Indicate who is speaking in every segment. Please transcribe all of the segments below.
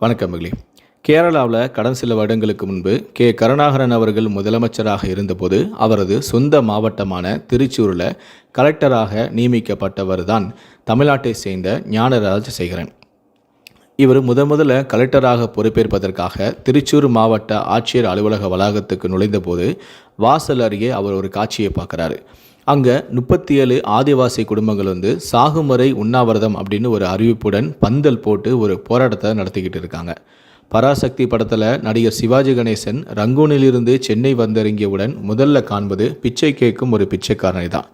Speaker 1: வணக்கம் மகளி. கேரளாவில் கடந்த சில வருடங்களுக்கு முன்பு கே. கருணாகரன் அவர்கள் முதலமைச்சராக இருந்தபோது அவரது சொந்த மாவட்டமான திருச்சூரில் கலெக்டராக நியமிக்கப்பட்டவர் தான் தமிழ்நாட்டை சேர்ந்த ஞான ராஜசேகரன் இவர் முத முதல்ல கலெக்டராக பொறுப்பேற்பதற்காக திருச்சூர் மாவட்ட ஆட்சியர் அலுவலக வளாகத்துக்கு நுழைந்தபோது வாசல் அருகே அவர் ஒரு காட்சியை பார்க்குறாரு. அங்கே முப்பத்தி ஏழு ஆதிவாசி குடும்பங்கள் வந்து சாகும் வரை உண்ணாவிரதம் அப்படின்னு ஒரு அறிவிப்புடன் பந்தல் போட்டு ஒரு போராட்டத்தை நடத்திக்கிட்டு இருக்காங்க. பராசக்தி படத்தில் நடிகர் சிவாஜி கணேசன் ரங்கூனிலிருந்து சென்னை வந்திறங்கியவுடன் முதல்ல காண்பது பிச்சை கேட்கும் ஒரு பிச்சைக்காரனை தான்.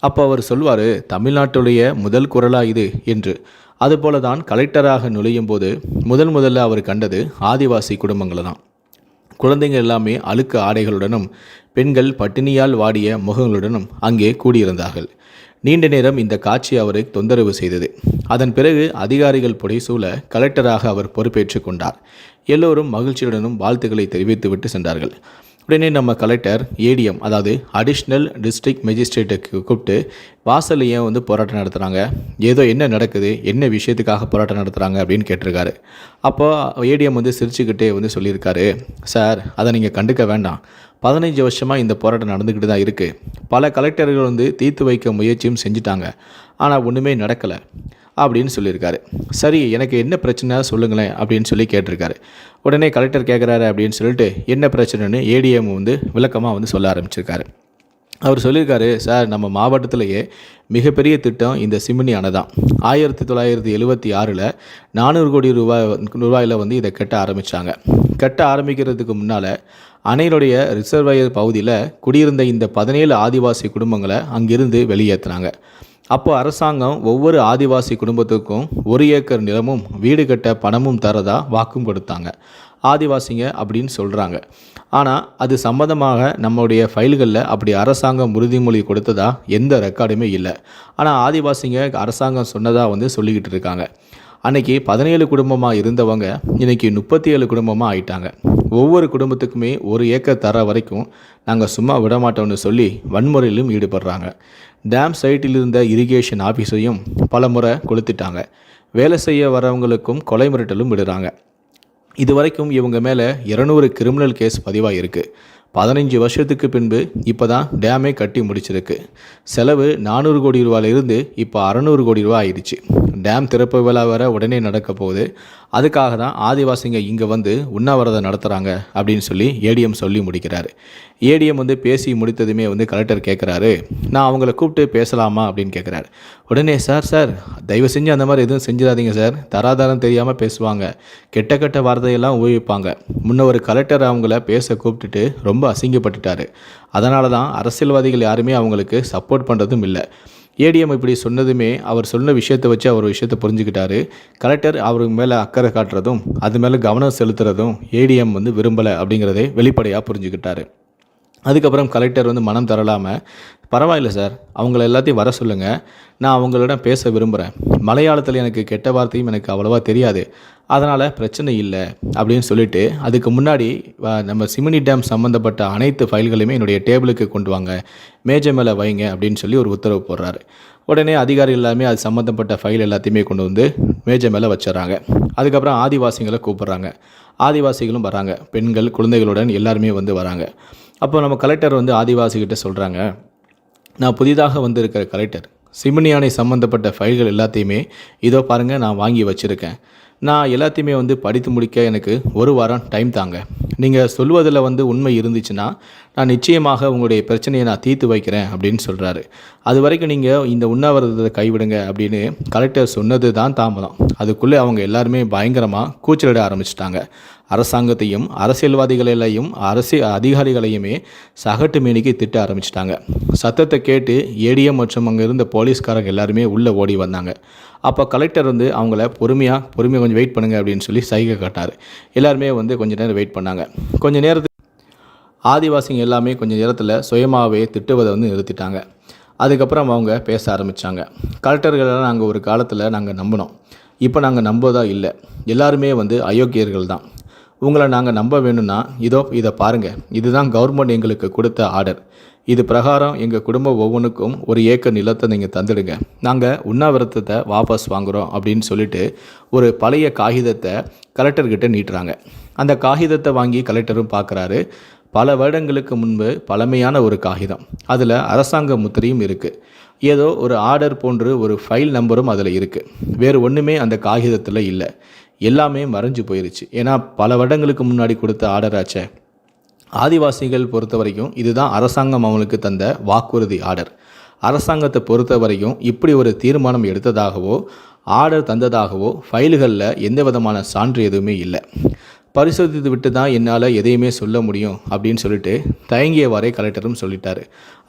Speaker 1: அப்போ அவர் சொல்வார் தமிழ்நாட்டுடைய முதல் குரலா இது? என்று. அதுபோல தான் கலெக்டராக நுழையும் போது முதல் முதல்ல அவர் கண்டது ஆதிவாசி குடும்பங்களை தான். குழந்தைங்க எல்லாமே அழுக்கு ஆடைகளுடனும் பெண்கள் பட்டினியால் வாடிய முகங்களுடனும் அங்கே கூடியிருந்தார்கள். நீண்ட நேரம் இந்த காட்சி அவரை தொந்தரவு செய்தது. அதன் பிறகு அதிகாரிகள் புடைசூழ கலெக்டராக அவர் பொறுப்பேற்றுக் கொண்டார். எல்லோரும் மகிழ்ச்சியுடனும் வாழ்த்துக்களை தெரிவித்துவிட்டு சென்றார்கள். உடனே நம்ம கலெக்டர் ஏடிஎம் அதாவது அடிஷ்னல் டிஸ்ட்ரிக்ட் மேஜிஸ்ட்ரேட்டுக்கு கூப்பிட்டு வாசல்ல ஏன் வந்து போராட்டம் நடத்துகிறாங்க ஏதோ என்ன நடக்குது? என்ன விஷயத்துக்காக போராட்டம் நடத்துகிறாங்க அப்படின்னு கேட்டிருக்காரு. அப்போது ஏடிஎம் வந்து சிரிச்சுக்கிட்டே வந்து சொல்லியிருக்காரு. சார் அதை நீங்கள் கண்டுக்க வேண்டாம். பதினைஞ்சு வருஷமாக இந்த போராட்டம் நடந்துக்கிட்டு தான் இருக்குது பல கலெக்டர்கள் வந்து தீர்த்து வைக்க முயற்சியும் செஞ்சுட்டாங்க. ஆனால் ஒன்றுமே நடக்கலை அப்படின்னு சொல்லியிருக்காரு. சரி எனக்கு என்ன பிரச்சனை? சொல்லுங்களேன் அப்படின்னு சொல்லி கேட்டிருக்காரு. உடனே கலெக்டர் கேட்குறாரு அப்படின்னு சொல்லிட்டு என்ன பிரச்சனைன்னு ஏடிஎம் வந்து விளக்கமாக வந்து சொல்ல ஆரம்பிச்சிருக்காரு. அவர் சொல்லியிருக்காரு சார் நம்ம மாவட்டத்திலேயே மிகப்பெரிய திட்டம் இந்த சிமினி அணை தான். ஆயிரத்தி தொள்ளாயிரத்தி எழுபத்தி ஆறில் நானூறு கோடி ரூபாய் ரூபாயில் வந்து இதை கட்ட ஆரம்பித்தாங்க கட்ட ஆரம்பிக்கிறதுக்கு முன்னால் அணையினுடைய ரிசர்வாயர் பகுதியில் குடியிருந்த இந்த பதினேழு ஆதிவாசி குடும்பங்களை அங்கிருந்து வெளியேற்றினாங்க. அப்போ அரசாங்கம் ஒவ்வொரு ஆதிவாசி குடும்பத்துக்கும் ஒரு ஏக்கர் நிலமும் வீடு கட்ட பணமும் தரதா வாக்கும் கொடுத்தாங்க. ஆதிவாசிங்க அப்படின்னு சொல்கிறாங்க ஆனால் அது சம்மந்தமாக நம்மளுடைய ஃபைல்களில் அப்படி அரசாங்கம் உறுதிமொழி கொடுத்ததா எந்த ரெக்கார்டுமே இல்லை. ஆனால் ஆதிவாசிங்க அரசாங்கம் சொன்னதாக வந்து சொல்லிக்கிட்டு இருக்காங்க. அன்னைக்கு பதினேழு குடும்பமாக இருந்தவங்க இன்னைக்கு முப்பத்தி ஏழு குடும்பமாக ஆயிட்டாங்க. ஒவ்வொரு குடும்பத்துக்குமே ஒரு ஏக்கர் தர வரைக்கும் நாங்கள் சும்மா விடமாட்டோம்னு சொல்லி வன்முறையிலும் ஈடுபடுறாங்க. டேம் சைட்டில் இருந்த இரிகேஷன் ஆஃபீஸையும் பல முறை கொளுத்திட்டாங்க. வேலை செய்ய வரவங்களுக்கும் கொலை மிரட்டலும் விடுறாங்க. இது வரைக்கும் இவங்க மேலே இரநூறு கிரிமினல் கேஸ் பதிவாக இருக்குது பதினஞ்சு வருஷத்துக்கு பின்பு இப்போ தான் டேமே கட்டி முடிச்சிருக்கு. செலவு நானூறு கோடி ரூபாயிலிருந்து இப்போ அறநூறு கோடி ரூபா ஆயிடுச்சு. டேம் திறப்பு விழா வர உடனே நடக்க போகுது அதுக்காக தான் ஆதிவாசிங்க இங்கே வந்து உண்ணாவிரதம் நடத்துகிறாங்க அப்படின்னு சொல்லி ஏடிஎம் சொல்லி முடிக்கிறாரு. ஏடிஎம் வந்து பேசி முடித்ததுமே வந்து கலெக்டர் கேட்குறாரு நான் அவங்கள கூப்பிட்டு பேசலாமா அப்படின்னு கேட்குறாரு உடனே சார் சார் தயவு செஞ்சு அந்த மாதிரி எதுவும் செஞ்சிடாதீங்க சார். தராதாரம் தெரியாமல் பேசுவாங்க. கெட்ட கெட்ட வார்த்தையெல்லாம் ஊவிப்பாங்க முன்ன ஒரு கலெக்டர் அவங்கள பேச கூப்பிட்டுட்டு ரொம்ப அசிங்கப்பட்டுட்டாரு. அதனால தான் அரசியல்வாதிகள் யாருமே அவங்களுக்கு சப்போர்ட் பண்ணுறதும் இல்லை. ஏடிஎம் இப்படி சொன்னதுமே அவர் சொன்ன விஷயத்தை வச்சு அவர் விஷயத்தை புரிஞ்சுக்கிட்டாரு. கலெக்டர் அவருக்கு மேலே அக்கறை காட்டுறதும் அது மேலே கவனம் செலுத்துறதும் ஏடிஎம் வந்து விரும்பலை அப்படிங்கிறதே வெளிப்படையாக புரிஞ்சுக்கிட்டாரு. அதுக்கப்புறம் கலெக்டர் வந்து மனம் தரலாமல் பரவாயில்ல சார் அவங்கள எல்லாத்தையும் வர சொல்லுங்கள் நான் அவங்களிடம் பேச விரும்புகிறேன் மலையாளத்தில் எனக்கு கெட்ட வார்த்தையும் எனக்கு அவ்வளோவா தெரியாது. அதனால் பிரச்சனை இல்லை அப்படின்னு சொல்லிட்டு அதுக்கு முன்னாடி நம்ம சிமினி டேம் சம்மந்தப்பட்ட அனைத்து ஃபைல்களையுமே என்னுடைய டேபிளுக்கு கொண்டு வாங்க மேஜை மேலே வைங்க அப்படின்னு சொல்லி ஒரு உத்தரவு போடுறாரு. உடனே அதிகாரிகள் எல்லாமே அது சம்மந்தப்பட்ட ஃபைல் எல்லாத்தையுமே கொண்டு வந்து மேஜை மேலே வச்சிடறாங்க. அதுக்கப்புறம் ஆதிவாசிகளை கூப்பிட்றாங்க. ஆதிவாசிகளும் வராங்க. பெண்கள் குழந்தைகளுடன் எல்லாருமே வந்து வராங்க. அப்போ நம்ம கலெக்டர் வந்து ஆதிவாசிகிட்ட சொல்கிறாங்க நான் புதிதாக வந்திருக்கிற கலெக்டர் சிமினி யானை சம்மந்தப்பட்ட ஃபைல்கள் எல்லாத்தையுமே இதோ பாருங்கள் நான் வாங்கி வச்சுருக்கேன். நான் எல்லாத்தையுமே வந்து படித்து முடிக்க எனக்கு ஒரு வாரம் டைம் தாங்க. நீங்கள் சொல்வதில் வந்து உண்மை இருந்துச்சுன்னா நான் நிச்சயமாக உங்களுடைய பிரச்சனையை நான் தீர்த்து வைக்கிறேன் அப்படின்னு சொல்கிறாரு அது வரைக்கும் நீங்கள் இந்த உண்ணாவிரதத்தை கைவிடுங்க அப்படின்னு கலெக்டர் சொன்னது தான் தாமதம். அதுக்குள்ளே அவங்க எல்லாருமே பயங்கரமாக கூச்சலிட ஆரம்பிச்சிட்டாங்க. அரசாங்கத்தையும் அரசியல்வாதிகளையும் அரசு அதிகாரிகளையுமே சகட்டு மேனிக்கு திட்ட ஆரம்பிச்சிட்டாங்க. சத்தத்தை கேட்டு ஏடிஎம் மற்றும் அங்கே இருந்த போலீஸ்காரங்க எல்லாருமே உள்ளே ஓடி வந்தாங்க. அப்போ கலெக்டர் வந்து அவங்கள பொறுமையாக பொறுமையாக கொஞ்சம் வெயிட் பண்ணுங்க அப்படின்னு சொல்லி சைகை காட்டார் எல்லாருமே வந்து கொஞ்ச நேரம் வெயிட் பண்ணாங்க. கொஞ்சம் நேரத்துக்கு ஆதிவாசிங்க எல்லாமே கொஞ்சம் நேரத்தில் சுயமாகவே திட்டுவதை வந்து நிறுத்திட்டாங்க. அதுக்கப்புறம் அவங்க பேச ஆரம்பித்தாங்க கலெக்டர்களெல்லாம் நாங்கள் ஒரு காலத்தில் நாங்கள் நம்பினோம். இப்போ நாங்கள் நம்புவதாக இல்லை. எல்லாருமே வந்து அயோக்கியர்கள் தான் உங்களை நாங்கள் நம்ப வேணும்னா இதோ இதை பாருங்கள் இதுதான் கவர்மெண்ட் எங்களுக்கு கொடுத்த ஆர்டர் இது பிரகாரம் எங்கள் குடும்பம் ஒவ்வொன்றுக்கும் ஒரு ஏக்கர் நிலத்தை நீங்கள் தந்துடுங்க. நாங்கள் உண்ணாவிரதத்தை வாபஸ் வாங்குகிறோம் அப்படின்னு சொல்லிட்டு ஒரு பழைய காகிதத்தை கலெக்டர்கிட்ட நீட்டுறாங்க. அந்த காகிதத்தை வாங்கி கலெக்டரும் பார்க்குறாரு பல வருடங்களுக்கு முன்பு பழமையான ஒரு காகிதம். அதில் அரசாங்க முத்திரையும் இருக்குது ஏதோ ஒரு ஆர்டர் போன்று ஒரு ஃபைல் நம்பரும் அதில் இருக்குது வேறு ஒன்றுமே அந்த காகிதத்தில் இல்லை. எல்லாமே மறைஞ்சு போயிருச்சு. ஏன்னா பல வருடங்களுக்கு முன்னாடி கொடுத்த ஆர்டர் ஆச்சே. ஆதிவாசிகள் பொறுத்த வரைக்கும் இதுதான் அரசாங்கம் அவங்களுக்கு தந்த வாக்குறுதி ஆர்டர் அரசாங்கத்தை பொறுத்த வரைக்கும் இப்படி ஒரு தீர்மானம் எடுத்ததாகவோ ஆர்டர் தந்ததாகவோ ஃபைல்களில் எந்த விதமான சான்று எதுவுமே இல்லை. பரிசோதித்து விட்டு தான் என்னால் எதையுமே சொல்ல முடியும் அப்படின்னு சொல்லிட்டு தயங்கியவாறே கலெக்டரும் சொல்லிட்டார்.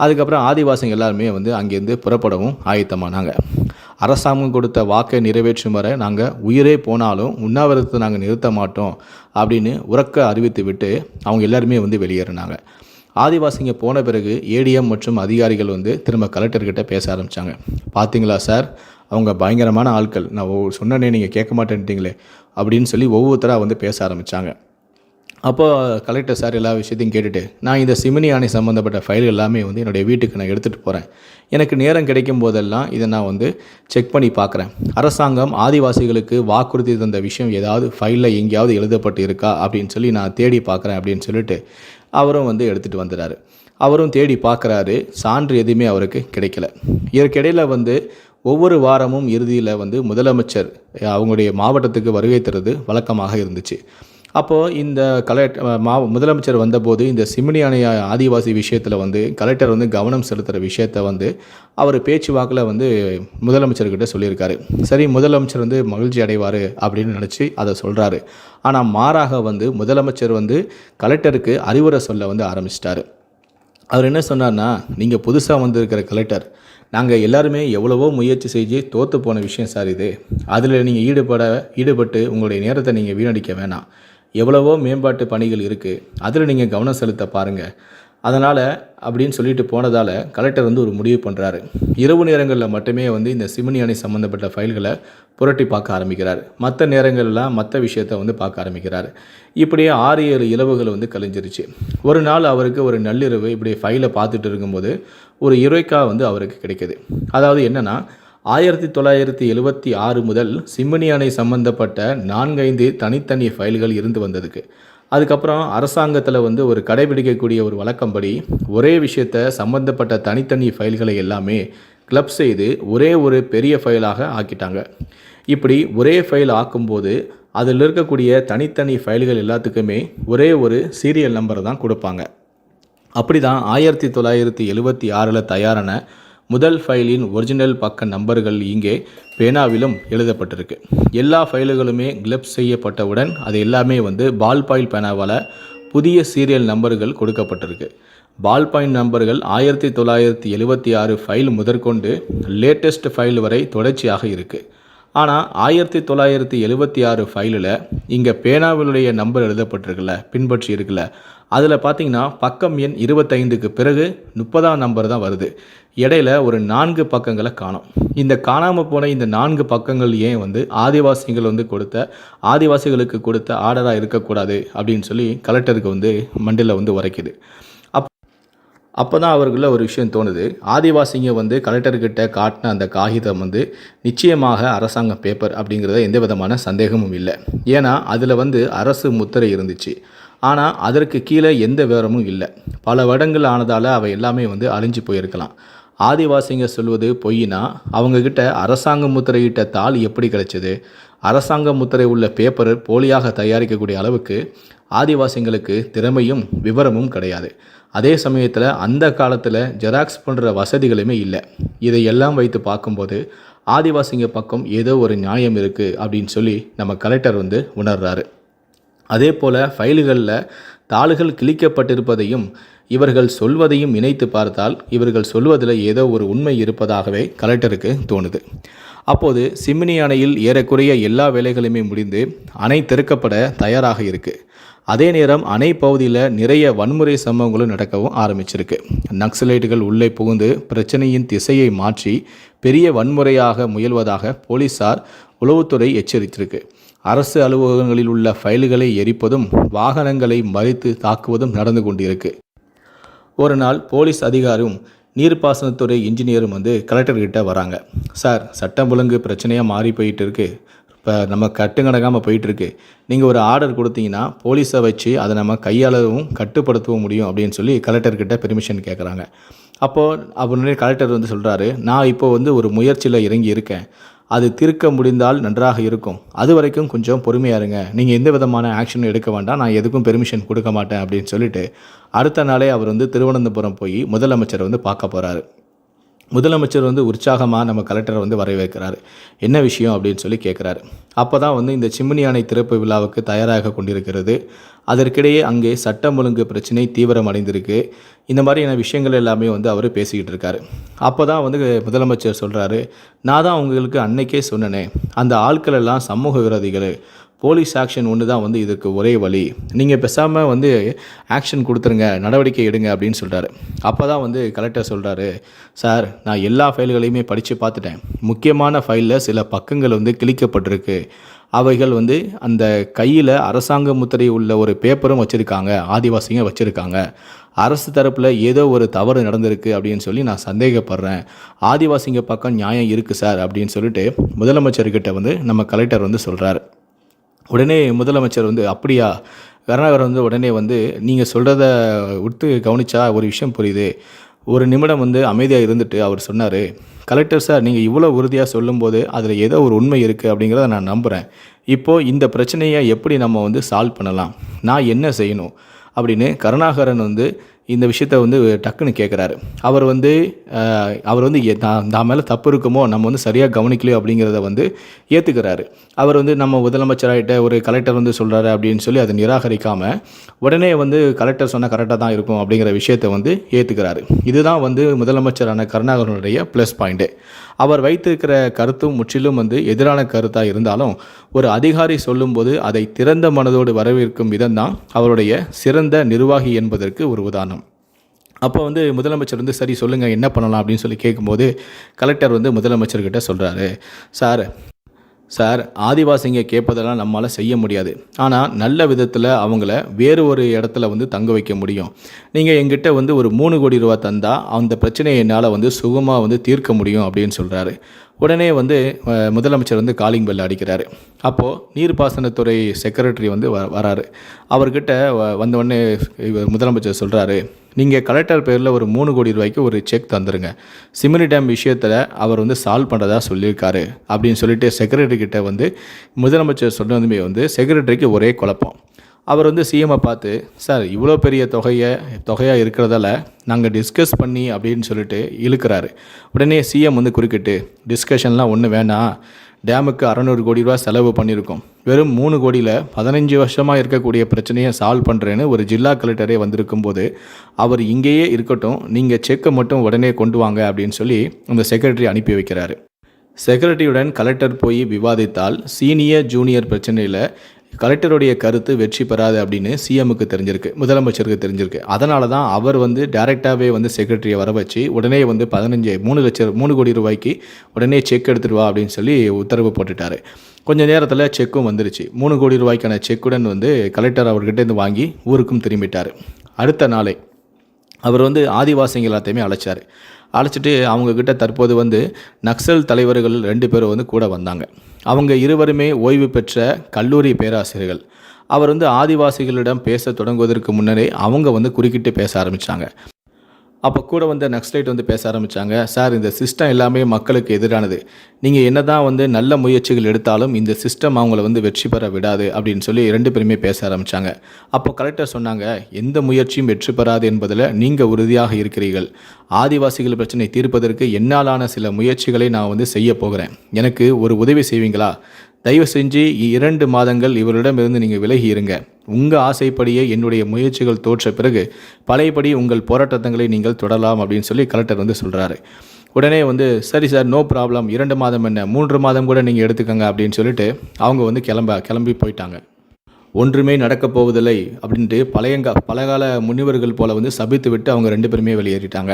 Speaker 1: அதுக்கப்புறம் ஆதிவாசிகள் எல்லாருமே வந்து அங்கேருந்து புறப்படவும் ஆயத்தமானாங்க. அரசாங்கம் கொடுத்த வாக்கை நிறைவேற்றும் வரை நாங்கள் உயிரே போனாலும் உண்ணாவிரதத்தை நாங்கள் நிறுத்த மாட்டோம் அப்படின்னு உறக்க அறிவித்து விட்டு அவங்க எல்லாருமே வந்து வெளியேறினாங்க. ஆதிவாசிங்க போன பிறகு ஏடிஎம் மற்றும் அதிகாரிகள் வந்து திரும்ப கலெக்டர்கிட்ட பேச ஆரம்பித்தாங்க பார்த்தீங்களா சார்? அவங்க பயங்கரமான ஆட்கள். நான் சொன்னேனே நீங்கள் கேட்க மாட்டேன்ட்டீங்களே. அப்படின்னு சொல்லி ஒவ்வொருத்தராக வந்து பேச ஆரம்பித்தாங்க அப்போ கலெக்டர் சார் எல்லா விஷயத்தையும் கேட்டுட்டு நான் இந்த சிமினி ஆணை சம்மந்தப்பட்ட ஃபைல் எல்லாமே வந்து என்னுடைய வீட்டுக்கு நான் எடுத்துகிட்டு போகிறேன் எனக்கு நேரம் கிடைக்கும் போதெல்லாம் இதை நான் வந்து செக் பண்ணி பார்க்குறேன். அரசாங்கம் ஆதிவாசிகளுக்கு வாக்குறுதி தந்த விஷயம் ஏதாவது ஃபைலில் எங்கேயாவது எழுதப்பட்டு இருக்கா? அப்படின்னு சொல்லி நான் தேடி பார்க்குறேன் அப்படின்னு சொல்லிட்டு அவரும் வந்து எடுத்துகிட்டு வந்துடுறாரு அவரும் தேடி பார்க்குறாரு. சான்று எதுவுமே அவருக்கு கிடைக்கல. இதற்கிடையில் வந்து ஒவ்வொரு வாரமும் இறுதியில் வந்து முதலமைச்சர் அவங்களுடைய மாவட்டத்துக்கு வருகை தருவது வழக்கமாக இருந்துச்சு. அப்போது இந்த கலெக்ட் மா முதலமைச்சர் வந்தபோது இந்த சிமினி அணை ஆதிவாசி விஷயத்தில் வந்து கலெக்டர் வந்து கவனம் செலுத்துகிற விஷயத்த வந்து அவர் பேச்சுவாக்கில் வந்து முதலமைச்சர்கிட்ட சொல்லியிருக்காரு. சரி முதலமைச்சர் வந்து மகிழ்ச்சி அடைவார் அப்படின்னு நினச்சி அதை சொல்கிறாரு ஆனால் மாறாக வந்து முதலமைச்சர் வந்து கலெக்டருக்கு அறிவுரை சொல்ல வந்து ஆரம்பிச்சிட்டாரு. அவர் என்ன சொன்னார்னா நீங்கள் புதுசாக வந்திருக்கிற கலெக்டர் நாங்கள் எல்லாருமே எவ்வளவோ முயற்சி செஞ்சு தோற்று போன விஷயம் சார் இது. அதில் நீங்கள் ஈடுபட ஈடுபட்டு உங்களுடைய நேரத்தை நீங்கள் வீணடிக்க வேணாம். எவ்வளவோ மேம்பாட்டு பணிகள் இருக்குது அதில் நீங்கள் கவனம் செலுத்த பாருங்கள் அதனால் அப்படின்னு சொல்லிட்டு போனதால் கலெக்டர் வந்து ஒரு முடிவு பண்ணுறாரு இரவு நேரங்களில் மட்டுமே வந்து இந்த சிமினி அணை சம்மந்தப்பட்ட ஃபைல்களை புரட்டி பார்க்க ஆரம்பிக்கிறார். மற்ற நேரங்கள்லாம் மற்ற விஷயத்தை வந்து பார்க்க ஆரம்பிக்கிறார். இப்படியே ஆறு ஏழு இரவுகள் வந்து கழிஞ்சிருச்சு. ஒரு நாள் அவருக்கு ஒரு நள்ளிரவு இப்படி ஃபைலை பார்த்துட்டு இருக்கும்போது ஒரு இறைக்கா வந்து அவருக்கு கிடைக்கிது. அதாவது என்னென்னா ஆயிரத்தி தொள்ளாயிரத்தி எழுபத்தி ஆறு முதல் சிம்மனி அணை சம்பந்தப்பட்ட நான்கைந்து தனித்தனி ஃபைல்கள் இருந்து வந்ததுக்கு. அதுக்கப்புறம் அரசாங்கத்தில் வந்து ஒரு கடைபிடிக்கக்கூடிய ஒரு வழக்கம்படி ஒரே விஷயத்த சம்பந்தப்பட்ட தனித்தனி ஃபைல்களை எல்லாமே கிளப் செய்து ஒரே ஒரு பெரிய ஃபைலாக ஆக்கிட்டாங்க. இப்படி ஒரே ஃபைல் ஆக்கும்போது அதில் இருக்கக்கூடிய தனித்தனி ஃபைல்கள் எல்லாத்துக்குமே ஒரே ஒரு சீரியல் நம்பர் தான் கொடுப்பாங்க. அப்படி தான் ஆயிரத்தி தொள்ளாயிரத்தி எழுபத்தி ஆறில் தயாரான முதல் ஃபைலின் ஒரிஜினல் பக்க நம்பர்கள் இங்கே பேனாவிலும் எழுதப்பட்டிருக்கு. எல்லா ஃபைல்களுமே கிளப் செய்யப்பட்டவுடன் அது எல்லாமே வந்து பால் பாயில் பேனாவால் புதிய சீரியல் நம்பர்கள் கொடுக்கப்பட்டிருக்கு. பால் பாயிண்ட் நம்பர்கள் ஆயிரத்தி தொள்ளாயிரத்தி எழுபத்தி ஆறு ஃபைல் முதற்கொண்டு லேட்டஸ்ட் ஃபைல் வரை தொடர்ச்சியாக இருக்குது ஆனால் ஆயிரத்தி தொள்ளாயிரத்தி எழுபத்தி ஆறு ஃபைலில் இங்கே பேனாவிலுடைய நம்பர் எழுதப்பட்டிருக்குல்ல பின்பற்றி இருக்குல்ல அதில் பார்த்தீங்கன்னா பக்கம் எண் இருபத்தைந்துக்கு பிறகு முப்பதாம் நம்பர் தான் வருது. இடையில ஒரு நான்கு பக்கங்களை காணும். இந்த காணாமல் போன இந்த நான்கு பக்கங்கள் ஏன் வந்து ஆதிவாசிகள் வந்து கொடுத்த ஆதிவாசிகளுக்கு கொடுத்த ஆர்டராக இருக்கக்கூடாது அப்படின்னு சொல்லி கலெக்டருக்கு வந்து மண்டியில் வந்து உரைக்குது. அப் அப்போ தான் அவர்களில் ஒரு விஷயம் தோணுது. ஆதிவாசிங்க வந்து கலெக்டர்கிட்ட காட்டின அந்த காகிதம் வந்து நிச்சயமாக அரசாங்க பேப்பர் அப்படிங்கிறத எந்த விதமான சந்தேகமும் இல்லை. ஏன்னா அதில் வந்து அரசு முத்திரை இருந்துச்சு. ஆனால் அதற்கு கீழே எந்த விவரமும் இல்லை. பல வருடங்கள் ஆனதால் அவை எல்லாமே வந்து அழிஞ்சு போயிருக்கலாம். ஆதிவாசிங்க சொல்வது பொய்னா அவங்கக்கிட்ட அரசாங்க முத்திரையிட்ட தாள் எப்படி கிடைச்சது? அரசாங்க முத்திரை உள்ள பேப்பர் போலியாக தயாரிக்கக்கூடிய அளவுக்கு ஆதிவாசிங்களுக்கு திறமையும் விவரமும் கிடையாது. அதே சமயத்தில் அந்த காலத்தில் ஜெராக்ஸ் பண்ணுற வசதிகளுமே இல்லை. இதையெல்லாம் வைத்து பார்க்கும்போது ஆதிவாசிங்க பக்கம் ஏதோ ஒரு நியாயம் இருக்குது அப்படின்னு சொல்லி நம்ம கலெக்டர் வந்து உணர்றாரு. அதே போல் ஃபைல்களில் தாள்கள் கிழிக்கப்பட்டிருப்பதையும் இவர்கள் சொல்வதையும் இணைத்து பார்த்தால் இவர்கள் சொல்வதில் ஏதோ ஒரு உண்மை இருப்பதாகவே கலெக்டருக்கு தோணுது. அப்போது சிம்மினி அணையில் ஏறக்குறைய எல்லா வேலைகளுமே முடிந்து அணை திறக்கப்பட தயாராக இருக்குது அதே நேரம் அணை பகுதியில் நிறைய வன்முறை சம்பவங்களும் நடக்கவும் ஆரம்பிச்சிருக்கு. நக்சலைட்டுகள் உள்ளே புகுந்து பிரச்சனையின் திசையை மாற்றி பெரிய வன்முறையாக முயல்வதாக போலீசார் உளவுத்துறை எச்சரித்திருக்கு. அரசு அலுவலகங்களில் உள்ள ஃபைல்களை எரிப்பதும் வாகனங்களை மறித்து தாக்குவதும் நடந்து கொண்டிருக்கு. ஒரு நாள் போலீஸ் அதிகாரியும் நீர்ப்பாசனத்துறை இன்ஜினியரும் வந்து கலெக்டர்கிட்ட வராங்க. சார் சட்டம் ஒழுங்கு பிரச்சனையாக மாறி போயிட்டு இருக்கு இப்போ நம்ம கட்டுங்கடங்காமல் போயிட்டுருக்கு. நீங்கள் ஒரு ஆர்டர் கொடுத்தீங்கன்னா போலீஸை வச்சு அதை நம்ம கையாளவும் கட்டுப்படுத்தவும் முடியும் அப்படின்னு சொல்லி கலெக்டர்கிட்ட பெர்மிஷன் கேட்குறாங்க அப்போது அப்படின்னு கலெக்டர் வந்து சொல்கிறாரு நான் இப்போ வந்து ஒரு முயற்சியில் இறங்கி இருக்கேன் அது தீர்க்க முடிந்தால் நன்றாக இருக்கும். அது வரைக்கும் கொஞ்சம் பொறுமையாக இருங்க. நீங்கள் எந்த விதமான ஆக்ஷனும் எடுக்க வேண்டாம். நான் எதுக்கும் பெர்மிஷன் கொடுக்க மாட்டேன் அப்படின்னு சொல்லிட்டு அடுத்த நாளே அவர் வந்து திருவனந்தபுரம் போய் முதலமைச்சரை வந்து பார்க்க போகிறாரு முதலமைச்சர் வந்து உற்சாகமாக நம்ம கலெக்டரை வந்து வரவேற்கிறாரு. என்ன விஷயம் அப்படின்னு சொல்லி கேட்குறாரு அப்போ தான் வந்து இந்த சிம்னி அணை திறப்பு விழாவுக்கு தயாராக கொண்டிருக்கிறது. அதற்கிடையே அங்கே சட்டம் ஒழுங்கு பிரச்சனை தீவிரம் அடைந்திருக்கு. இந்த மாதிரியான விஷயங்கள் எல்லாமே வந்து அவர் பேசிக்கிட்டு இருக்காரு. அப்போ தான் வந்து முதலமைச்சர் சொல்கிறாரு நான் தான் உங்களுக்கு அன்னைக்கே சொன்னனே அந்த ஆட்கள் எல்லாம் சமூக விரோதிகள் போலீஸ் ஆக்ஷன் ஒன்று தான் வந்து இதுக்கு ஒரே வழி. நீங்கள் பேசாமல் வந்து ஆக்ஷன் கொடுத்துருங்க நடவடிக்கை எடுங்க அப்படின்னு சொல்கிறாரு அப்போ தான் வந்து கலெக்டர் சொல்கிறாரு சார் நான் எல்லா ஃபைல்களையுமே படித்து பார்த்துட்டேன். முக்கியமான ஃபைலில் சில பக்கங்கள் வந்து கிழிக்கப்பட்டிருக்கு. அவைகள் வந்து அந்த கையில் அரசாங்க முத்திரை உள்ள ஒரு பேப்பரும் வச்சுருக்காங்க ஆதிவாசிங்க வச்சுருக்காங்க. அரசு தரப்பில் ஏதோ ஒரு தவறு நடந்திருக்கு அப்படின்னு சொல்லி நான் சந்தேகப்படுறேன். ஆதிவாசிங்க பக்கம் நியாயம் இருக்குது சார் அப்படின்னு சொல்லிட்டு முதலமைச்சர்கிட்ட வந்து நம்ம கலெக்டர் வந்து சொல்கிறாரு உடனே முதலமைச்சர் வந்து அப்படியா? கருணாகரன் வந்து உடனே வந்து நீங்கள் சொல்கிறத விட்டு கவனிச்சா ஒரு விஷயம் புரியுது. ஒரு நிமிடம் வந்து அமைதியாக இருந்துட்டு அவர் சொன்னார் கலெக்டர் சார் நீங்கள் இவ்வளோ உறுதியாக சொல்லும்போது அதில் ஏதோ ஒரு உண்மை இருக்குது அப்படிங்கிறத நான் நம்புகிறேன் இப்போது இந்த பிரச்சனையை எப்படி நம்ம வந்து சால்வ் பண்ணலாம்? நான் என்ன செய்யணும்? அப்படின்னு கருணாகரன் வந்து இந்த விஷயத்த வந்து டக்குன்னு கேட்குறாரு அவர் வந்து அவர் வந்து நான் மேலே தப்பு இருக்குமோ நம்ம வந்து சரியாக கவனிக்கலையோ அப்படிங்கிறத வந்து ஏற்றுக்கிறாரு அவர் வந்து நம்ம முதலமைச்சராகிட்ட ஒரு கலெக்டர் வந்து சொல்கிறாரு அப்படின்னு சொல்லி அதை நிராகரிக்காமல் உடனே வந்து கலெக்டர் சொன்னால் கரெக்டாக தான் இருக்கும் அப்படிங்கிற விஷயத்தை வந்து ஏற்றுக்கிறாரு இதுதான் வந்து முதலமைச்சரான கருணாகரனுடைய ப்ளஸ் பாயிண்ட்டு அவர் வைத்திருக்கிற கருத்தும் முற்றிலும் வந்து எதிரான கருத்தாக இருந்தாலும் ஒரு அதிகாரி சொல்லும்போது அதை திறந்த மனதோடு வரவேற்கும் விதம்தான் அவருடைய சிறந்த நிர்வாகி என்பதற்கு ஒரு உதாரணம். அப்போ வந்து முதலமைச்சர் வந்து சரி சொல்லுங்கள் என்ன பண்ணலாம்? அப்படின்னு சொல்லி கேட்கும்போது கலெக்டர் வந்து முதலமைச்சர்கிட்ட சொல்கிறாரு சார் சார் ஆதிவாசிங்க கேட்பதெல்லாம் நம்மளால் செய்ய முடியாது. ஆனால் நல்ல விதத்தில் அவங்கள வேறு ஒரு இடத்துல வந்து தங்க வைக்க முடியும். நீங்கள் எங்கிட்ட வந்து ஒரு மூணு கோடி ரூபா தந்தால் அந்த பிரச்சனையை என்னால் வந்து சுகமாக வந்து தீர்க்க முடியும் அப்படின்னு சொல்கிறாரு உடனே வந்து முதலமைச்சர் வந்து காலிங் பெல் அடிக்கிறார். அப்போது நீர்ப்பாசனத்துறை செக்ரட்டரி வந்து வ வராரு. அவர்கிட்ட வ- வந்த உடனே இவர் முதலமைச்சர் சொல்கிறாரு நீங்கள் கலெக்டர் பேரில் ஒரு மூணு கோடி ரூபாய்க்கு ஒரு செக் தந்துருங்க. சிமினி டேம் விஷயத்தில் அவர் வந்து சால்வ் பண்ணுறதா சொல்லியிருக்காரு அப்படின்னு சொல்லிட்டு செக்ரட்டரி கிட்ட வந்து முதலமைச்சர் சொன்னதுமே வந்து செக்ரட்டரிக்கு ஒரே குழப்பம். அவர் வந்து சிஎம்மை பார்த்து சார் இவ்வளோ பெரிய தொகையை தொகையாக இருக்கிறதால நாங்கள் டிஸ்கஸ் பண்ணி அப்படின்னு சொல்லிட்டு இழுக்கிறாரு. உடனே சிஎம் வந்து குறுக்கிட்டு டிஸ்கஷன்லாம் ஒன்றும் வேணாம். டேமுக்கு அறநூறு கோடி ரூபா செலவு பண்ணியிருக்கோம். வெறும் மூணு கோடியில் பதினஞ்சு வருஷமாக இருக்கக்கூடிய பிரச்சனையை சால்வ் பண்ணுறேன்னு ஒரு ஜில்லா கலெக்டரே வந்திருக்கும் போது அவர் இங்கேயே இருக்கட்டும். நீங்கள் செக்கை மட்டும் உடனே கொண்டு வாங்க அப்படின்னு சொல்லி அந்த செக்ரட்டரி அனுப்பி வைக்கிறாரு. செக்ரட்டரியுடன் கலெக்டர் போய் விவாதித்தால் சீனியர் ஜூனியர் பிரச்சனையில் கலெக்டருடைய கருத்து வெற்றி பெறாது அப்படின்னு சிஎம்முக்கு தெரிஞ்சிருக்கு முதலமைச்சருக்கு தெரிஞ்சிருக்கு. அதனால தான் அவர் வந்து டைரெக்டாகவே வந்து செக்ரட்டரியை வர வச்சு உடனே வந்து பதினஞ்சு மூணு லட்சம் மூணு கோடி ரூபாய்க்கு உடனே செக் எடுத்துட்டு வா அப்படின்னு சொல்லி உத்தரவு போட்டுட்டாரு. கொஞ்ச நேரத்தில் செக்கும் வந்துருச்சு. மூணு கோடி ரூபாய்க்கான செக்குடன் வந்து கலெக்டர் அவர்கிட்ட இருந்து வாங்கி ஊருக்கும் திரும்பிட்டார். அடுத்த நாளே அவர் வந்து ஆதிவாசிகள் எல்லாத்தையுமே அழைச்சார். அழைச்சிட்டு அவங்கக்கிட்ட தற்போது வந்து நக்சல் தலைவர்கள் ரெண்டு பேரும் வந்து கூட வந்தாங்க. அவங்க இருவருமே ஓய்வு பெற்ற கல்லூரி பேராசிரியர்கள். அவர் வந்து ஆதிவாசிகளிடம் பேச தொடங்குவதற்கு முன்னரே அவங்க வந்து குறுக்கிட்டு பேச ஆரம்பித்தாங்க அப்போ கூட வந்த நக்ஸ்லைட் வந்து பேச ஆரம்பித்தாங்க சார் இந்த சிஸ்டம் எல்லாமே மக்களுக்கு எதிரானது. நீங்கள் என்ன தான் வந்து நல்ல முயற்சிகள் எடுத்தாலும் இந்த சிஸ்டம் அவங்கள வந்து வெற்றி பெற விடாது அப்படின்னு சொல்லி ரெண்டு பேருமே பேச ஆரம்பித்தாங்க அப்போ கலெக்டர் சொன்னாங்க எந்த முயற்சியும் வெற்றி பெறாது என்பதில் நீங்கள் உறுதியாக இருக்கிறீர்கள். ஆதிவாசிகள் பிரச்சனை தீர்ப்பதற்கு என்னாலான சில முயற்சிகளை நான் வந்து செய்ய போகிறேன். எனக்கு ஒரு உதவி செய்வீங்களா? தயவு செஞ்சு இ- இரண்டு மாதங்கள் இவரிடமிருந்து நீங்கள் விலகி இருங்க உங்கள் ஆசைப்படியே என்னுடைய முயற்சிகள் தோற்ற பிறகு பழையபடி உங்கள் போராட்டங்களை நீங்கள் தொடரலாம் அப்படின்னு சொல்லி கலெக்டர் வந்து சொல்கிறாரு உடனே வந்து சரி சார் நோ ப்ராப்ளம் இரண்டு மாதம் என்ன? மூன்று மாதம் கூட நீங்கள் எடுத்துக்கங்க அப்படின்னு சொல்லிட்டு அவங்க வந்து கிளம்ப கிளம்பி போயிட்டாங்க. ஒன்றுமே நடக்கப் போவதில்லை அப்படின்ட்டு பழையங்க பழகால முனிவர்கள் போல வந்து சபித்து விட்டு அவங்க ரெண்டு பேருமே வெளியேறிட்டாங்க.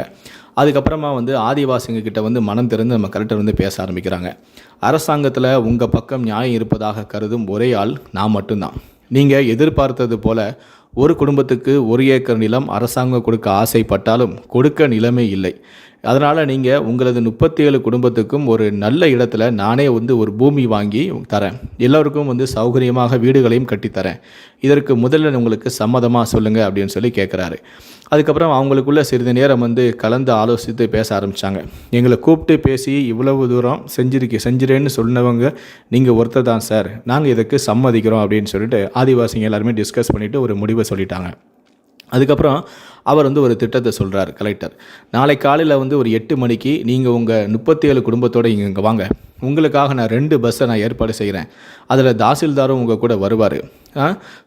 Speaker 1: அதுக்கப்புறமா வந்து ஆதிவாசிங்க கிட்ட வந்து மனம் திறந்து நம்ம கலெக்டர் வந்து பேச ஆரம்பிக்கிறாங்க. அரசாங்கத்தில் உங்கள் பக்கம் நியாயம் இருப்பதாக கருதும் ஒரே ஆள் நான் மட்டும்தான். நீங்கள் எதிர்பார்த்தது போல ஒரு குடும்பத்துக்கு ஒரு ஏக்கர் நிலம் அரசாங்கம் கொடுக்க ஆசைப்பட்டாலும் கொடுக்க நிலமே இல்லை. அதனால் நீங்கள் உங்களது முப்பத்தி ஏழு குடும்பத்துக்கும் ஒரு நல்ல இடத்துல நானே வந்து ஒரு பூமி வாங்கி தரேன். எல்லோருக்கும் வந்து சௌகரியமாக வீடுகளையும் கட்டித்தரேன் இதற்கு முதல்ல உங்களுக்கு சம்மதமாக சொல்லுங்கள் அப்படின்னு சொல்லி கேட்குறாரு அதுக்கப்புறம் அவங்களுக்குள்ள சிறிது நேரம் வந்து கலந்து ஆலோசித்து பேச ஆரம்பித்தாங்க எங்களை கூப்பிட்டு பேசி இவ்வளவு தூரம் செஞ்சிருக்க செஞ்சிரேன்னு சொன்னவங்க நீங்கள் ஒருத்தர் தான் சார். நாங்கள் இதுக்கு சம்மதிக்கிறோம் அப்படின்னு சொல்லிட்டு ஆதிவாசிங்க எல்லாருமே டிஸ்கஸ் பண்ணிவிட்டு ஒரு முடிவை சொல்லிட்டாங்க. அதுக்கப்புறம் அவர் வந்து ஒரு திட்டத்தை சொல்கிறார் கலெக்டர் நாளை காலையில் வந்து ஒரு எட்டு மணிக்கு நீங்கள் உங்கள் முப்பத்தி ஏழு குடும்பத்தோடு இங்கே இங்கே வாங்க. உங்களுக்காக நான் ரெண்டு பஸ்ஸை நான் ஏற்பாடு செய்கிறேன் அதில் தாசில்தாரும் உங்கள் கூட வருவார்.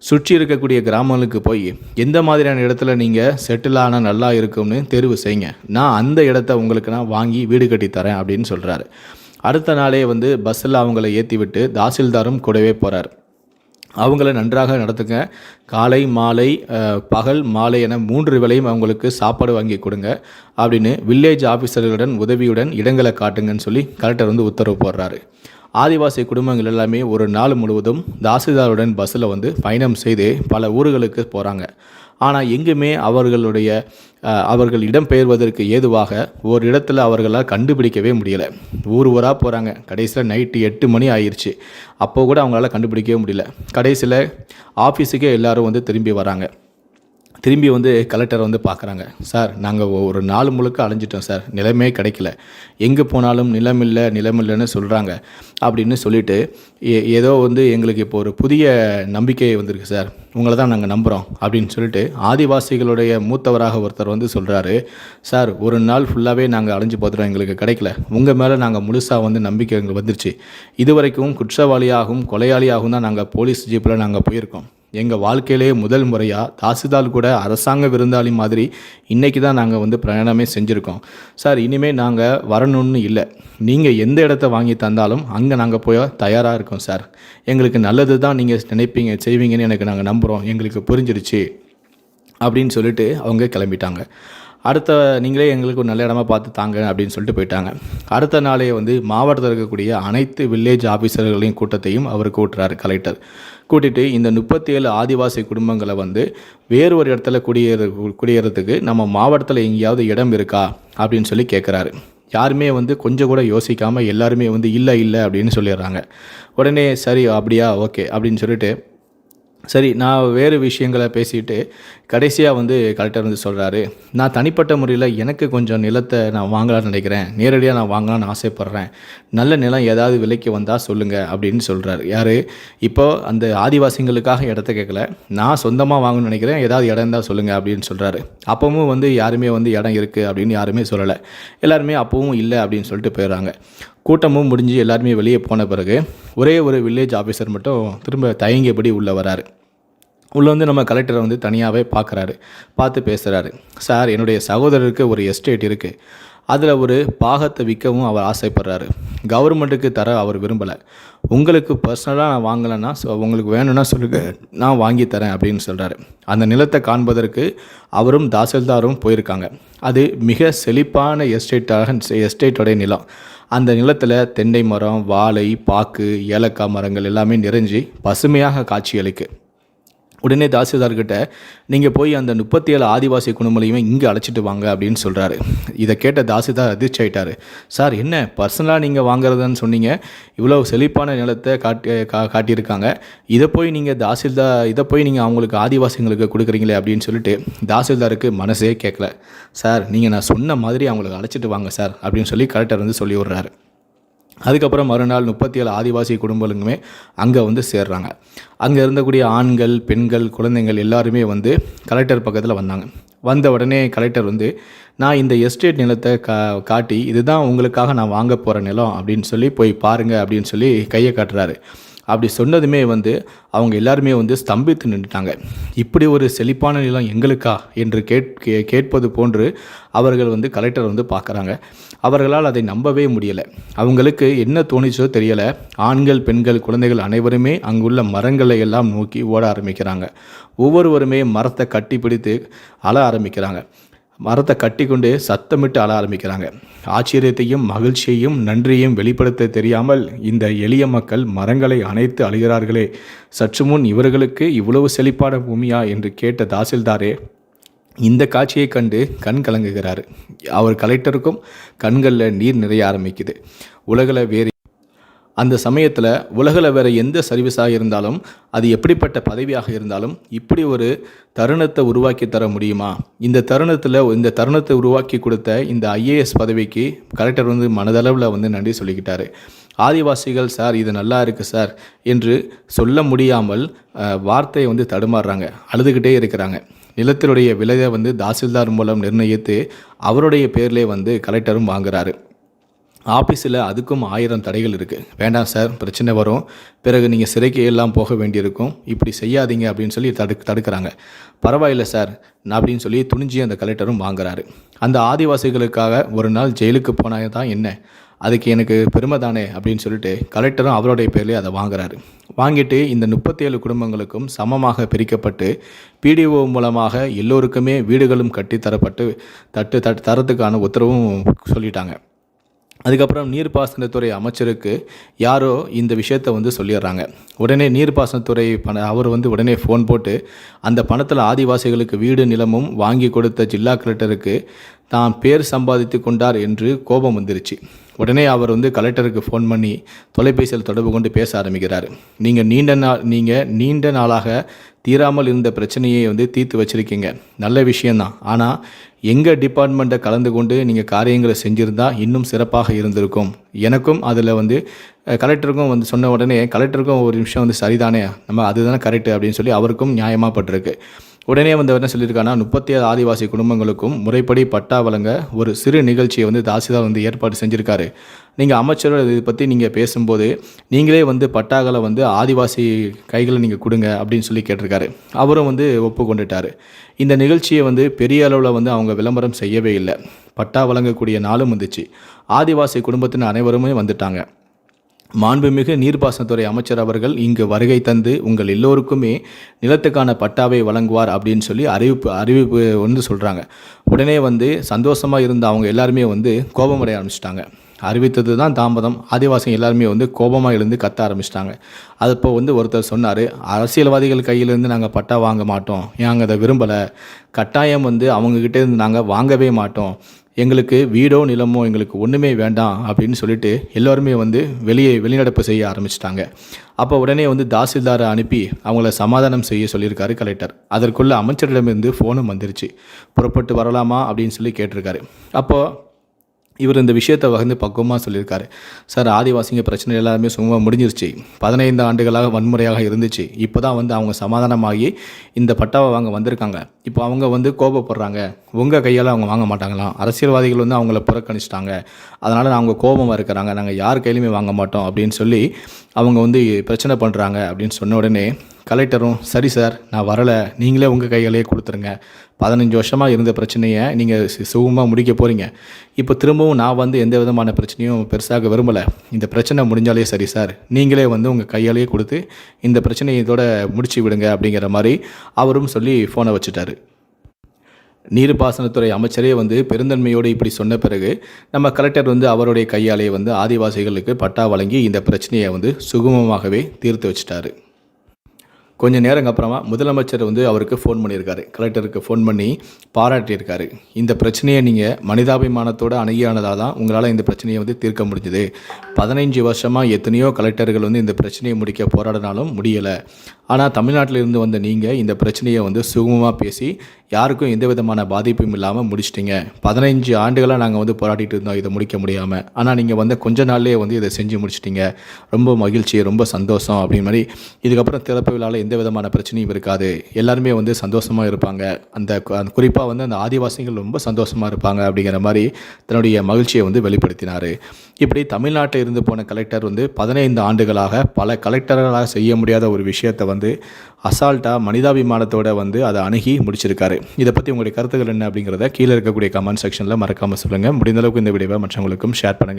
Speaker 1: சுற்றி இருக்கக்கூடிய கிராமங்களுக்கு போய் எந்த மாதிரியான இடத்துல நீங்கள் செட்டில் ஆனால் நல்லா இருக்கும்னு தெரிவு செய்யுங்க. நான் அந்த இடத்த உங்களுக்கு நான் வாங்கி வீடு கட்டி தரேன் அப்படின்னு சொல்கிறாரு அடுத்த நாளே வந்து பஸ்ஸில் அவங்கள ஏற்றி விட்டு தாசில்தாரும் கூடவே போகிறார் அவங்கள நன்றாக நடத்துங்க. காலை மாலை பகல் மாலை என மூன்று வேளையும் அவங்களுக்கு சாப்பாடு வாங்கி கொடுங்க. அப்படின்னு வில்லேஜ் ஆஃபீஸர்களுடன் உதவியுடன் இடங்களை காட்டுங்கன்னு சொல்லி கலெக்டர் வந்து உத்தரவு போடுறாரு. ஆதிவாசி குடும்பங்கள் எல்லாமே ஒரு நாள் முழுவதும் தாசில்தாருடன் பஸ்ஸில் வந்து பயணம் செய்து பல ஊர்களுக்கு போகிறாங்க ஆனால் எங்குமே அவர்களுடைய அவர்கள் அவர்கள் இடம்பெயர்வதற்கு ஏதுவாக ஒரு இடத்துல அவர்களால் கண்டுபிடிக்கவே முடியலை. ஊர் ஊராக போகிறாங்க கடைசியில் நைட்டு எட்டு மணி ஆயிடுச்சு அப்போ கூட அவங்களால கண்டுபிடிக்கவே முடியல. கடைசியில் ஆஃபீஸுக்கே எல்லோரும் வந்து திரும்பி வராங்க. திரும்பி வந்து கலெக்டர் வந்து பார்க்குறாங்க. சார் நாங்கள் ஒரு நாள் முழுக்க அலைஞ்சிட்டோம் சார். நிலமே கிடைக்கல. எங்கே போனாலும் நிலம் இல்லை நிலம் இல்லைன்னு சொல்கிறாங்க அப்படின்னு சொல்லிட்டு ஏ- ஏதோ வந்து எங்களுக்கு இப்போ ஒரு புதிய நம்பிக்கை வந்திருக்கு சார். உங்களை தான் நாங்கள் நம்புகிறோம் அப்படின்னு சொல்லிட்டு ஆதிவாசிகளுடைய மூத்தவராக ஒருத்தர் வந்து சொல்கிறாரு சார் ஒரு நாள் ஃபுல்லாகவே நாங்கள் அலைஞ்சு பார்த்துட்டோம் எங்களுக்கு கிடைக்கல. உங்கள் மேலே நாங்கள் முழுசாக வந்து நம்பிக்கை எங்களுக்கு வந்துருச்சு. இதுவரைக்கும் குற்றவாளியாகவும் கொலையாளியாகவும் தான் நாங்கள் போலீஸ் ஜீப்பில் நாங்கள் போயிருக்கோம். எங்கள் வாழ்க்கையிலேயே முதல் முறையாக தாசில்தார் கூட அரசாங்க விருந்தாளி மாதிரி இன்றைக்கி தான் நாங்கள் வந்து பிரயாணமே செஞ்சுருக்கோம். சார் இனிமேல் நாங்கள் வரணும்னு இல்லை. நீங்கள் எந்த இடத்த வாங்கி தந்தாலும் அங்கே நாங்கள் போய் தயாராக இருக்கோம் சார். எங்களுக்கு நல்லது தான் நீங்கள் நினைப்பீங்க செய்வீங்கன்னு எனக்கு நாங்கள் நம்புகிறோம் எங்களுக்கு புரிஞ்சிருச்சு அப்படின்னு சொல்லிட்டு அவங்க கிளம்பிட்டாங்க. அடுத்த நீங்களே எங்களுக்கு ஒரு நல்ல இடமா பார்த்து தாங்க அப்படின்னு சொல்லிட்டு போயிட்டாங்க. அடுத்த நாளே வந்து மாவட்டத்தில் இருக்கக்கூடிய அனைத்து வில்லேஜ் ஆஃபீஸர்களையும் கூட்டத்தையும் அவர் கூட்டுறாரு கலெக்டர் கூட்டிகிட்டு இந்த முப்பத்தி ஏழு ஆதிவாசி குடும்பங்களை வந்து வேறு ஒரு இடத்துல குடியேற குடியேறதுக்கு நம்ம மாவட்டத்தில் எங்கேயாவது இடம் இருக்கா அப்படின்னு சொல்லி கேட்குறாரு யாருமே வந்து கொஞ்சம் கூட யோசிக்காமல் எல்லாருமே வந்து இல்லை இல்லை அப்படின்னு சொல்லிடுறாங்க. உடனே சரி அப்படியா ஓகே அப்படின்னு சொல்லிட்டு சரி நான் வேறு விஷயங்களை பேசிட்டு கடைசியாக வந்து கலெக்டர் வந்து சொல்கிறாரு நான் தனிப்பட்ட முறையில் எனக்கு கொஞ்சம் நிலத்தை நான் வாங்கலாம்னு நினைக்கிறேன். நேரடியாக நான் வாங்கலாம்னு ஆசைப்பட்றேன். நல்ல நிலம் ஏதாவது விலைக்கு வந்தால் சொல்லுங்கள் அப்படின்னு சொல்கிறாரு யார்? இப்போ அந்த ஆதிவாசிகளுக்காக இடத்த கேட்கல நான் சொந்தமாக வாங்கணும்னு நினைக்கிறேன். ஏதாவது இடம் இருந்தால் சொல்லுங்கள் அப்படின்னு சொல்கிறாரு அப்பவும் வந்து யாருமே வந்து இடம் இருக்குது அப்படின்னு யாருமே சொல்லலை. எல்லாருமே அப்பவும் இல்லை அப்படின்னு சொல்லிட்டு போயிடுறாங்க. கூட்டமும் முடிஞ்சு எல்லாருமே வெளியே போன பிறகு ஒரே ஒரு வில்லேஜ் ஆஃபீஸர் மட்டும் திரும்ப தயங்கியபடி உள்ளே வராரு. உள்ளே வந்து நம்ம கலெக்டரை வந்து தனியாகவே பார்க்குறாரு பார்த்து பேசுகிறாரு சார் என்னுடைய சகோதரருக்கு ஒரு எஸ்டேட் இருக்குது அதில் ஒரு பாகத்தை விற்கவும் அவர் ஆசைப்படுறாரு. கவர்மெண்ட்டுக்கு தர அவர் விரும்பலை. உங்களுக்கு பர்சனலாக நான் வாங்கலைன்னா ஸோ உங்களுக்கு வேணும்னா சொல்லுங்க நான் வாங்கி தரேன் அப்படின்னு சொல்கிறாரு அந்த நிலத்தை காண்பதற்கு அவரும் தாசில்தாரும் போயிருக்காங்க. அது மிக செழிப்பான எஸ்டேட்டாக எஸ்டேட்டோடைய நிலம். அந்த நிலத்தில் தென்னை மரம் வாழை பாக்கு ஏலக்காய் மரங்கள் எல்லாமே நிறைஞ்சு பசுமையாக காட்சியளிக்கு. உடனே தாசில்தார்கிட்ட நீங்கள் போய் அந்த முப்பத்தி ஏழு ஆதிவாசி குடும்பங்களையுமே இங்கே அழைச்சிட்டு வாங்க அப்படின்னு சொல்கிறாரு இதை கேட்ட தாசில்தார் அதிர்ச்சி ஆயிட்டாரு. சார் என்ன பர்சனலாக நீங்கள் வாங்குறதுன்னு சொன்னீங்க. இவ்வளோ செழிப்பான நிலத்தை காட்டி கா காட்டியிருக்காங்க. இதை போய் நீங்கள் தாசில்தார் இதை போய் நீங்கள் அவங்களுக்கு ஆதிவாசிங்களுக்கு கொடுக்குறீங்களே அப்படின்னு சொல்லிட்டு தாசில்தாருக்கு மனசே கேட்கல சார் நீங்கள் நான் சொன்ன மாதிரி அவங்களுக்கு அழைச்சிட்டு வாங்க சார் அப்படின்னு சொல்லி கலெக்டர் வந்து சொல்லி விட்றாரு அதுக்கப்புறம் மறுநாள் முப்பத்தி ஏழு ஆதிவாசி குடும்பங்களுமே அங்கே வந்து சேர்றாங்க. அங்கே இருந்தக்கூடிய ஆண்கள் பெண்கள் குழந்தைங்கள் எல்லாருமே வந்து கலெக்டர் பக்கத்தில் வந்தாங்க. வந்த உடனே கலெக்டர் வந்து நான் இந்த எஸ்டேட் நிலத்தை கா காட்டி இதுதான் உங்களுக்காக நான் வாங்க போகிற நிலம் அப்படின்னு சொல்லி போய் பாருங்கள் அப்படின்னு சொல்லி கையை காட்டுறாரு. அப்படி சொன்னதுமே வந்து அவங்க எல்லாருமே வந்து ஸ்தம்பித்து நின்றுட்டாங்க இப்படி ஒரு செழிப்பான நிலம் எங்களுக்கா? என்று கேட் கே- கேட்பது போன்று அவர்கள் வந்து கலெக்டர் வந்து பார்க்குறாங்க. அவர்களால் அதை நம்பவே முடியலை. அவங்களுக்கு என்ன தோணுச்சோ தெரியலை. ஆண்கள் பெண்கள் குழந்தைகள் அனைவருமே அங்குள்ள மரங்களை எல்லாம் நோக்கி ஓட ஆரம்பிக்கிறாங்க. ஒவ்வொருவருமே மரத்தை கட்டி பிடித்து அழ ஆரம்பிக்கிறாங்க. மரத்தை கட்டி கொண்டு சத்தமிட்டு அழ ஆரம்பிக்கிறாங்க. ஆச்சரியத்தையும் மகிழ்ச்சியையும் நன்றியையும் வெளிப்படுத்த தெரியாமல் இந்த எளிய மக்கள் மரங்களை அணைத்து அழுகிறார்களே. சற்று முன் இவர்களுக்கு இவ்வளவு செழிப்பான பூமியா என்று கேட்ட தாசில்தாரே இந்த காட்சியை கண்டு கண் கலங்குகிறார். அவர் கலெக்டருக்கும் கண்களில் நீர் நிறைய ஆரம்பிக்குது. உலகில் வேறு அந்த சமயத்தில் உலகில் வேறு எந்த சர்வீஸாக இருந்தாலும் அது எப்படிப்பட்ட பதவியாக இருந்தாலும் இப்படி ஒரு தருணத்தை உருவாக்கி தர முடியுமா? இந்த தருணத்தில் இந்த தருணத்தை உருவாக்கி கொடுத்த இந்த ஐஏஎஸ் பதவிக்கு கலெக்டர் வந்து மனதளவில் வந்து நன்றி சொல்லிக்கிட்டாரு. ஆதிவாசிகள் சார் இது நல்லா இருக்குது சார் என்று சொல்ல முடியாமல் வார்த்தையை வந்து தடுமாறுறாங்க அழுதுகிட்டே இருக்கிறாங்க. நிலத்தினுடைய விலையை வந்து தாசில்தார் மூலம் நிர்ணயித்து அவருடைய பேர்லேயே வந்து கலெக்டரும் வாங்குறாரு. ஆஃபீஸில் அதுக்கும் ஆயிரம் தடைகள் இருக்குது வேண்டாம் சார் பிரச்சனை வரும். பிறகு நீங்கள் சிறைக்கு எல்லாம் போக வேண்டியிருக்கும். இப்படி செய்யாதீங்க அப்படின்னு சொல்லி தடு தடுக்கிறாங்க. பரவாயில்லை சார் நான் அப்படின்னு சொல்லி துணிஞ்சி அந்த கலெக்டரும் வாங்குறாரு. அந்த ஆதிவாசிகளுக்காக ஒரு நாள் ஜெயிலுக்கு போனால் தான் என்ன? அதுக்கு எனக்கு பெருமை தானே அப்படின்னு சொல்லிட்டு கலெக்டரும் அவருடைய பேர்லேயே அதை வாங்குறாரு. வாங்கிட்டு இந்த முப்பத்தேழு குடும்பங்களுக்கும் சமமாக பிரிக்கப்பட்டு பிடிஓ மூலமாக எல்லோருக்குமே வீடுகளும் கட்டித்தரப்பட்டு தட்டு தட்டு தரத்துக்கான உத்தரவும் சொல்லிட்டாங்க. அதுக்கப்புறம் நீர்ப்பாசனத்துறை அமைச்சருக்கு யாரோ இந்த விஷயத்தை வந்து சொல்லிடுறாங்க. உடனே நீர்ப்பாசனத்துறை பண அவர் வந்து உடனே ஃபோன் போட்டு அந்த பணத்தில் ஆதிவாசிகளுக்கு வீடு நிலமும் வாங்கி கொடுத்த ஜில்லா கலெக்டருக்கு தான் பேர் சம்பாதித்து கொண்டார் என்று கோபம் வந்துருச்சு. உடனே அவர் வந்து கலெக்டருக்கு ஃபோன் பண்ணி தொலைபேசியில் தொடர்பு கொண்டு பேச ஆரம்பிக்கிறார். நீங்கள் நீண்ட நாள் நீங்கள் நீண்ட நாளாக தீராமல் இருந்த பிரச்சனையை வந்து தீர்த்து வச்சிருக்கீங்க. நல்ல விஷயந்தான் ஆனால் எங்கள் டிபார்ட்மெண்ட்டை கலந்து கொண்டு நீங்கள் காரியங்களை செஞ்சுருந்தா இன்னும் சிறப்பாக இருந்திருக்கும். எனக்கும் அதில் வந்து கலெக்டருக்கும் வந்து சொன்ன உடனே கலெக்டருக்கும் ஒரு நிமிஷம் வந்து சரிதானே? நம்ம அதுதானே கரெக்டு? அப்படின்னு சொல்லி அவருக்கும் நியாயமாக பட்டிருக்கு உடனே வந்து என்ன சொல்லியிருக்காங்கன்னா முப்பத்தி ஏழு ஆதிவாசி குடும்பங்களுக்கும் முறைப்படி பட்டா வழங்க ஒரு சிறு நிகழ்ச்சியை வந்து தாசில்தார் வந்து ஏற்பாடு செஞ்சுருக்காரு. நீங்கள் அமைச்சரோட இதை பற்றி நீங்கள் பேசும்போது நீங்களே வந்து பட்டாக்களை வந்து ஆதிவாசி கைகளை நீங்கள் கொடுங்க அப்படின்னு சொல்லி கேட்டிருக்காரு. அவரும் வந்து ஒப்புக்கொண்டுட்டார். இந்த நிகழ்ச்சியை வந்து பெரிய அளவில் வந்து அவங்க விளம்பரம் செய்யவே இல்லை. பட்டா வழங்கக்கூடிய நாளும் வந்துச்சு. ஆதிவாசி குடும்பத்தின் அனைவருமே வந்துட்டாங்க. மாண்புமிகு நீர்ப்பாசனத்துறை அமைச்சர் அவர்கள் இங்கு வருகை தந்து உங்கள் எல்லோருக்குமே நிலத்துக்கான பட்டாவை வழங்குவார் அப்படின்னு சொல்லி அறிவிப்பு அறிவிப்பு வந்து சொல்கிறாங்க உடனே வந்து சந்தோஷமாக இருந்த அவங்க எல்லாருமே வந்து கோபமடைய ஆரம்பிச்சிட்டாங்க. அறிவித்தது தான் தாமதம் ஆதிவாசிகள் எல்லாருமே வந்து கோபமாக எழுந்து கத்த ஆரம்பிச்சிட்டாங்க. அது இப்போ வந்து ஒருத்தர் சொன்னார் அரசியல்வாதிகள் கையிலேருந்து நாங்கள் பட்டா வாங்க மாட்டோம். நாங்கள் அதை விரும்பலை. கட்டாயம் வந்து அவங்கக்கிட்ட இருந்து நாங்கள் வாங்கவே மாட்டோம். எங்களுக்கு வீடோ நிலமோ எங்களுக்கு ஒன்றுமே வேண்டாம். அப்படின்னு சொல்லிட்டு எல்லோருமே வந்து வெளியே வெளிநடப்பு செய்ய ஆரம்பிச்சிட்டாங்க. அப்போ உடனே வந்து தாசில்தாரை அனுப்பி அவங்கள சமாதானம் செய்ய சொல்லியிருக்காரு கலெக்டர். அதற்குள்ள அமைச்சரிடமிருந்து ஃபோனும் வந்துருச்சு. புறப்பட்டு வரலாமா? அப்படின்னு சொல்லி கேட்டிருக்காரு. அப்போது இவர் இந்த விஷயத்தை வந்து பக்குவமாக சொல்லியிருக்காரு. சார் ஆதிவாசிங்க பிரச்சனை எல்லாருமே சும்மா முடிஞ்சிருச்சு. பதினைந்து ஆண்டுகளாக வன்முறையாக இருந்துச்சு. இப்போ தான் வந்து அவங்க சமாதானமாகி இந்த பட்டாவை வாங்க வந்திருக்காங்க. இப்போ அவங்க வந்து கோபப்படுறாங்க. உங்கள் கையால் அவங்க வாங்க மாட்டாங்களாம் அரசியல்வாதிகள் வந்து அவங்கள புறக்கணிச்சிட்டாங்க. அதனால் அவங்க கோபமாக இருக்கிறாங்க. நாங்கள் யார் கையிலுமே வாங்க மாட்டோம் அப்படின்னு சொல்லி அவங்க வந்து பிரச்சனை பண்ணுறாங்க அப்படின்னு சொன்ன உடனே கலெக்டரும் சரி சார் நான் வரலை. நீங்களே உங்கள் கைகளையே கொடுத்துருங்க. பதினஞ்சு வருஷமாக இருந்த பிரச்சனையை நீங்கள் சுகமாக முடிக்க போகிறீங்க இப்போ திரும்பவும் நான் வந்து எந்த விதமான பிரச்சனையும் பெருசாக விரும்பலை. இந்த பிரச்சனை முடிஞ்சாலே சரி சார். நீங்களே வந்து உங்கள் கையாலேயே கொடுத்து இந்த பிரச்சனையை இதோட முடிச்சு விடுங்க அப்படிங்கிற மாதிரி அவரும் சொல்லி ஃபோனை வச்சுட்டாரு. நீர்ப்பாசனத்துறை அமைச்சரே வந்து பெருந்தன்மையோடு இப்படி சொன்ன பிறகு நம்ம கலெக்டர் வந்து அவருடைய கையாலே வந்து ஆதிவாசிகளுக்கு பட்டா வழங்கி இந்த பிரச்சனையை வந்து சுகமமாகவே தீர்த்து வச்சிட்டாரு. கொஞ்ச நேரங்க அப்புறமா முதலமைச்சர் வந்து அவருக்கு ஃபோன் பண்ணியிருக்காரு. கலெக்டருக்கு ஃபோன் பண்ணி பாராட்டியிருக்காரு. இந்த பிரச்சனையை நீங்கள் மனிதாபிமானத்தோடு அணுகியானதாக தான் உங்களால் இந்த பிரச்சனையை வந்து தீர்க்க முடிஞ்சுது. பதினைஞ்சு வருஷமாக எத்தனையோ கலெக்டர்கள் வந்து இந்த பிரச்சனையை முடிக்க போராடினாலும் முடியலை. ஆனால் தமிழ்நாட்டில் இருந்து வந்த நீங்கள் இந்த பிரச்சனையை வந்து சுகமாக பேசி யாருக்கும் எந்த விதமான பாதிப்பும் இல்லாமல் முடிச்சிட்டிங்க. பதினைஞ்சு ஆண்டுகளாக நாங்கள் வந்து போராடிட்டு இருந்தோம் இதை முடிக்க முடியாமல் ஆனால் நீங்கள் வந்து கொஞ்ச நாள்லேயே வந்து இதை செஞ்சு முடிச்சிட்டிங்க. ரொம்ப மகிழ்ச்சி ரொம்ப சந்தோஷம் அப்படின்னு மாதிரி. இதுக்கப்புறம் திறப்பு விழாவில் எந்த விதமான பிரச்சனையும் இருக்காது. எல்லாருமே வந்து சந்தோஷமாக இருப்பாங்க. அந்த குறிப்பாக வந்து அந்த ஆதிவாசிகள் ரொம்ப சந்தோஷமாக இருப்பாங்க அப்படிங்கிற மாதிரி தன்னுடைய மகிழ்ச்சியை வந்து வெளிப்படுத்தினார். இப்படி தமிழ்நாட்டில் இருந்து போன கலெக்டர் வந்து பதினைந்து ஆண்டுகளாக பல கலெக்டர்களாக செய்ய முடியாத ஒரு விஷயத்தை வந்து அசால்ட்டாக மனிதாபிமானத்தோட வந்து அதை அணுகி முடிச்சிருக்காரு. இதை பற்றி உங்களுடைய கருத்துக்கள் என்ன அப்படிங்கிறத கீழே இருக்கக்கூடிய கமெண்ட் செக்ஷனில் மறக்காமல் சொல்லுங்கள் முடிந்தளவுக்கு இந்த வீடியோவை மற்றவங்களுக்கும் ஷேர் பண்ணுங்கள்